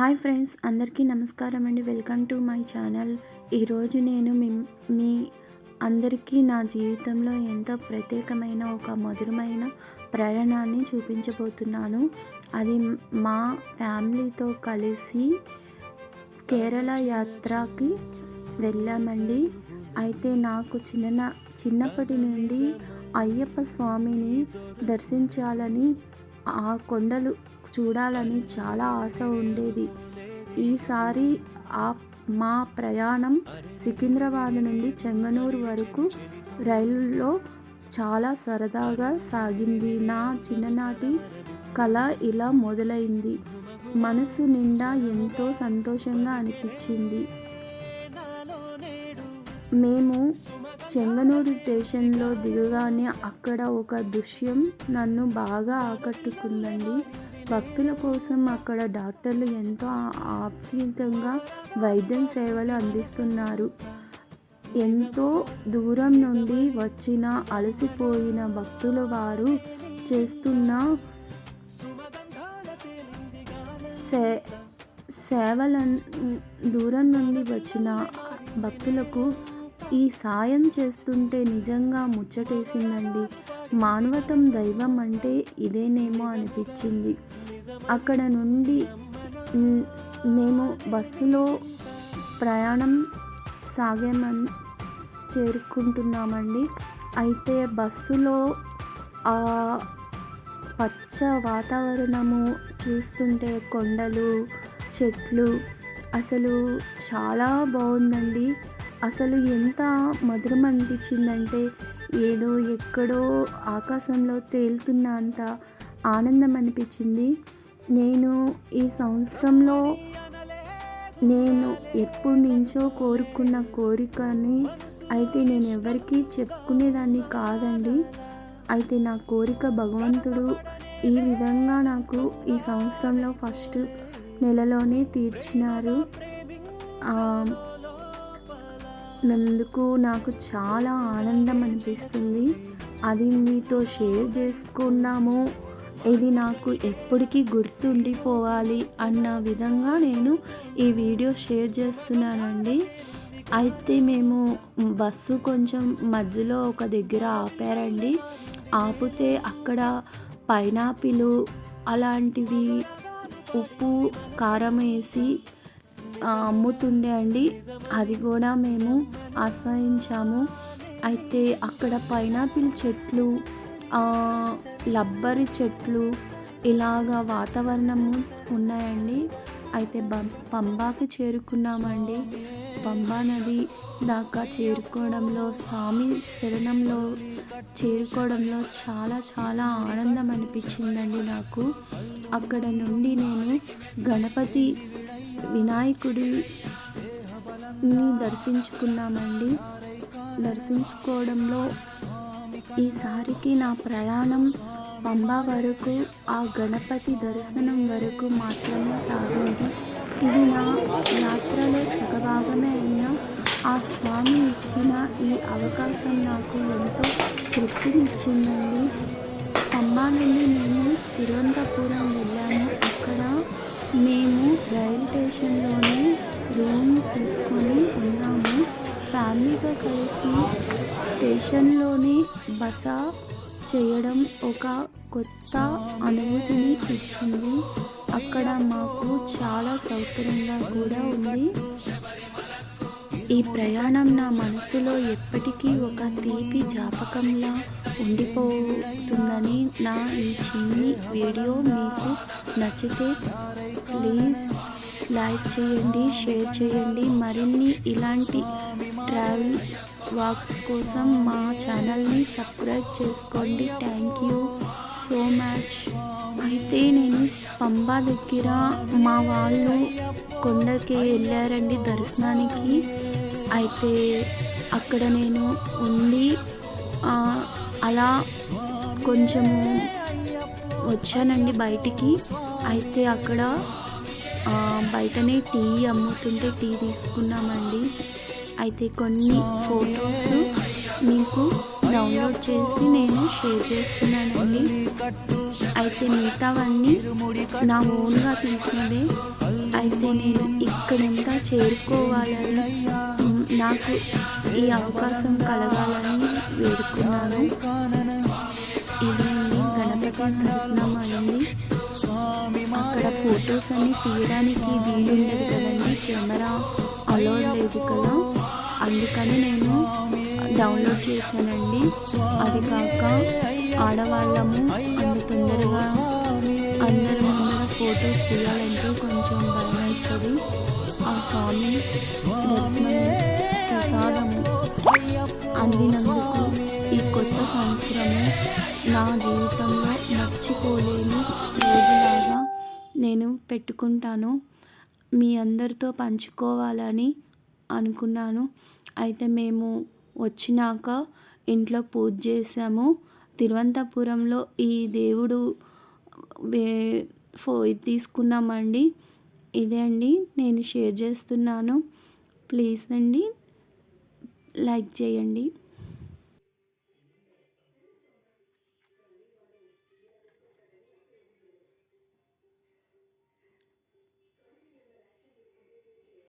Hi friends అందరికీ నమస్కారం అండి. Welcome to my channel. ఈరోజు నేను మీ మీ అందరికీ నా జీవితంలో ఎంతో ప్రత్యేకమైన ఒక మధురమైన ప్రయాణాన్ని చూపించబోతున్నాను. అది మా ఫ్యామిలీతో కలిసి కేరళ యాత్రకి వెళ్ళామండి. అయితే నాకు చిన్న చిన్నప్పటి నుండి అయ్యప్ప స్వామిని దర్శించాలని ఆ కొండలు చూడాలని చాలా ఆశ ఉండేది. ఈసారి ఆ మా ప్రయాణం సికింద్రాబాద్ నుండి చెంగనూరు వరకు రైలులో చాలా సరదాగా సాగింది. నా చిన్ననాటి కళ ఇలా మొదలైంది. మనసు నిండా ఎంతో సంతోషంగా అనిపించింది. మేము చెంగనూరు స్టేషన్లో దిగగానే అక్కడ ఒక దృశ్యం నన్ను బాగా ఆకట్టుకుందండి. భక్తుల కోసం అక్కడ డాక్టర్లు ఎంతో ఆప్యాయంగా వైద్యం సేవలు అందిస్తున్నారు. ఎంతో దూరం నుండి వచ్చిన అలసిపోయిన భక్తుల వారు చేస్తున్న సే సేవలను దూరం నుండి వచ్చిన భక్తులకు ఈ సాయం చేస్తుంటే నిజంగా ముచ్చటేసిందండి. మానవతం దైవం అంటే ఇదేనేమో అనిపించింది. అక్కడ నుండి మేము బస్సులో ప్రయాణం సాగేమని చేరుకుంటున్నామండి. అయితే బస్సులో పచ్చ వాతావరణము చూస్తుంటే కొండలు చెట్లు అసలు చాలా బాగుందండి అసలు ఎంత మధురం అనిపించిందంటే ఏదో ఎక్కడో ఆకాశంలో తేలుతున్న అంత ఆనందం అనిపించింది. నేను ఈ సంవత్సరంలో నేను ఎప్పటి నుంచో కోరుకున్న కోరికని అయితే నేను ఎవరికీ చెప్పుకునేదాన్ని కాదండి. అయితే నా కోరిక భగవంతుడు ఈ విధంగా నాకు ఈ సంవత్సరంలో ఫస్ట్ నెలలోనే తీర్చినారు. నందుకు నాకు చాలా ఆనందం అనిపిస్తుంది అది మీతో షేర్ చేసుకున్నాము ఇది నాకు ఎప్పటికీ గుర్తుండిపోవాలి అన్న విధంగా నేను ఈ వీడియో షేర్ చేస్తున్నానండి. అయితే మేము బస్సు కొంచెం మధ్యలో ఒక దగ్గర ఆపారండి. ఆపితే అక్కడ పైనాపిల్ అలాంటివి ఉప్పు కారం వేసి అమ్ముతుండే అండి. అది కూడా మేము ఆశ్రయించాము. అయితే అక్కడ పైనాపిల్ చెట్లు లబ్బరి చెట్లు ఇలాగా వాతావరణము ఉన్నాయండి. అయితే పంబాకి చేరుకున్నామండి. పంబా నది దాకా చేరుకోవడంలో స్వామి శరణంలో చేరుకోవడంలో చాలా చాలా ఆనందం అనిపించిందండి నాకు. అక్కడ నుండి నేను గణపతి వినాయకుడిని దర్శించుకున్నామండి. దర్శించుకోవడంలో ఈసారికి నా ప్రయాణం పంబా వరకు ఆ గణపతి దర్శనం వరకు మాత్రమే సాగింది. ఇది నా యాత్రలో సగభాగమే అయినా ఆ స్వామి ఇచ్చిన ఈ అవకాశం నాకు ఎంతో తృప్తినిచ్చిందండి. పంబా నుండి నేను తిరువనంతపురం వెళ్ళాను. లొకేషన్లోనే రూమ్ తీసుకొని ఉన్నాము. ఫ్యామిలీతో కలిసి స్టేషన్లోనే బస చేయడం ఒక కొత్త అనుభూతిని ఇచ్చింది. అక్కడ మాకు చాలా సౌకర్యంగా కూడా ఉంది. ఈ ప్రయాణం నా మనసులో ఎప్పటికీ ఒక తీపి జ్ఞాపకంలా ఉండిపోతుందని నా ఈ చిన్ని వీడియో మీకు నచ్చితే ప్లీజ్ లైక్ చేయండి షేర్ చేయండి. మరిన్ని ఇలాంటి ట్రావెల్ వాక్స్ కోసం మా ఛానల్ని సబ్స్క్రైబ్ చేసుకోండి. థ్యాంక్ యూ సో మచ్ అయితే నేను పంబా దగ్గర మా వాళ్ళు కొండకి వెళ్ళారండి దర్శనానికి. అయితే అక్కడ నేను ఉండి అలా కొంచెము వచ్చానండి బయటికి. అయితే అక్కడ బయటనే టీ అమ్ముతుంటే టీ తీసుకున్నామండి. అయితే కొన్ని ఫొటోస్ మీకు డౌన్లోడ్ చేసి నేను షేర్ చేస్తున్నానండి. అయితే మిగతావన్నీ నా ఓన్గా తీసినవే. అయితే నేను ఇక్కడంతా చేరుకోవాలని నాకు ఈ అవకాశం కలగాలని వేడుకున్నాను. ఇది గణపతి ఫొటోస్ అన్ని తీయడానికి వీలుండదు కదండి. కెమెరా అలో లేదు కదా. అందుకని నేను డౌన్లోడ్ చేశానండి. అది కాక ఆడవాళ్ళము అంత తొందరగా అందరి ముందర ఫొటోస్ తీయాలంటే కొంచెం భయం అవుతుంది ఆ స్వామి ప్రసాదము అందినందుకు ఈ కొత్త సంవత్సరము నా జీవితంలో మర్చిపోలేని నేను పెట్టుకుంటాను మీ అందరితో పంచుకోవాలని అనుకున్నాను. అయితే మేము వచ్చినాక ఇంట్లో పూజ చేసాము తిరువనంతపురంలో ఈ దేవుడు వే ఫో తీసుకున్నామండి. ఇదే అండి నేను షేర్ చేస్తున్నాను. ప్లీజ్ అండి లైక్ చేయండి.